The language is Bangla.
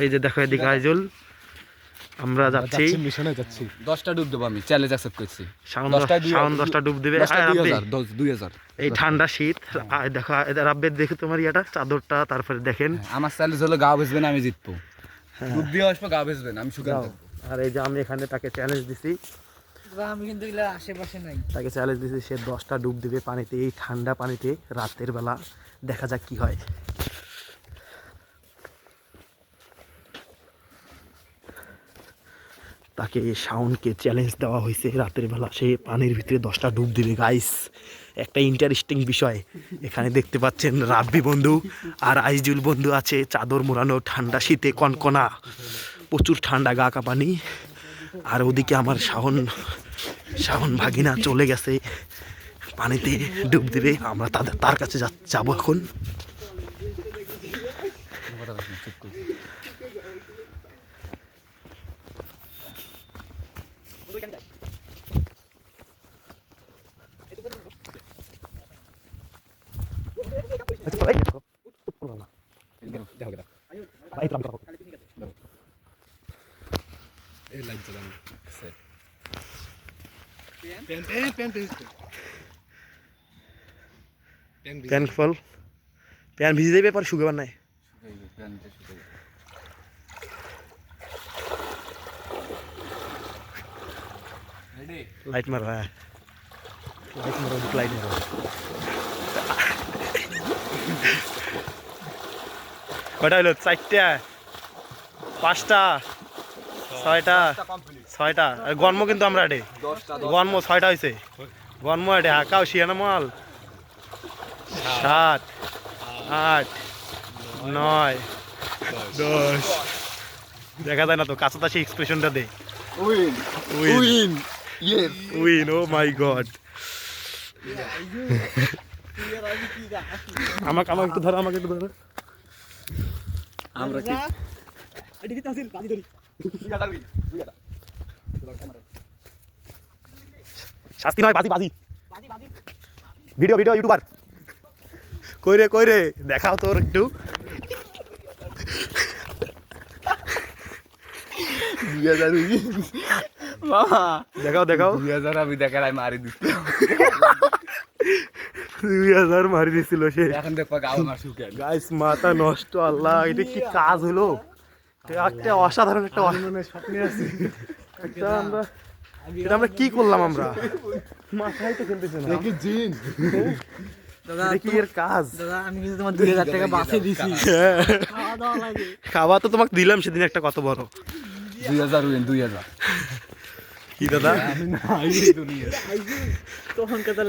এই যে দেখো এদিকে আইজুল। আমরা যাচ্ছি। মিশনে যাচ্ছি। দশটা ডুব দেবো আমি চ্যালেঞ্জ অ্যাকসেপ্ট করছি। শাওন দশটায় দুই- শাওন দশটা ডুব দিবে। দশটা আর দুই রাব্বি, হাজার দশ দুই হাজার। এই ঠান্ডা শীত। আর দেখো এদের রাব্বের দেখে তোমার ইয়াটা চাদরটা তারপরে দেখেন। আমার চ্যালেঞ্জ হলো গা ভেসবেন আমি জিতবো। ডুব দিয়ে আসব গা ভেসবেন আমি শুকান যাও। আর এই যে আমি এখানে তাকে চ্যালেঞ্জ দিছি। আমি কিন্তু আশেপাশে নাই। তাকে চ্যালেঞ্জ দিছি সে দশটা ডুব দিবে পানিতে এই ঠান্ডা পানিতে রাতের বেলা। দেখা যাক কি হয়। তাকে শাওনকে চ্যালেঞ্জ দেওয়া হয়েছে রাতের বেলা। সে পানির ভিতরে দশটা ডুব দিবে। গাইস একটা ইন্টারেস্টিং বিষয়। এখানে দেখতে পাচ্ছেন রাব্বি বন্ধু আর আইজুল বন্ধু আছে চাদর মোড়ানো ঠান্ডা শীতে কনকনা। প্রচুর ঠান্ডা গা কাঁপানি আর ওদিকে আমার শাওন শাওন ভাগিনা চলে গেছে। পানিতে ডুব দেবে। আমরা তাদের, তার কাছে যাব এখন। প্যান ফল প্যান ভিজে যাবে পর শুকাবার নাই লাইট মারো হ্যাঁ লাইট মারো লাইট মারো কটা হলো চারটা। পাঁচটা। ছয়টা। ছয়টা। গন্ম কিন্তু আমরা এটে গন্ম ছয়টা হয়েছে গন্ম এটে হাকাও শিয়ানা মাল। সাত আট নয় দশ। দেখা যায় না তো কাছাকাছি এক্সপ্রেশনটা দে। Win win yes win oh my god আমাকে আমাকে একটু ধরো আমাকে একটু ধরো। আমরা কি? শাস্তি নয় বাজি বাজি। Video video YouTuber. কই রে কই রে? দেখাও তোর একটু। দুই হাজার মামা। দেখাও দেখাও। দুই হাজার আমি দেখার আমি মারি দিচ্ছি দুই হাজার মারি দিছিল সে। এখন দেখব গা আমার শুকান গাইস মাথা নষ্ট আল্লাহ এটা কি কাজ হলো? একটা অসাধারণ একটা স্বপ্নে আছি। একটা আমরা এটা আমরা কি করলাম আমরা? মাথায় তো খেলতেছে না। জিন। কি এর কাজ? আমি তোমার দুই হাজার টাকা বাসে দিছি। খাওয়া খাওয়া তো তোমাকে দিলাম সেদিন একটা কত বড় দুই হাজার দুই হাজার। কি দাদা তখন কথা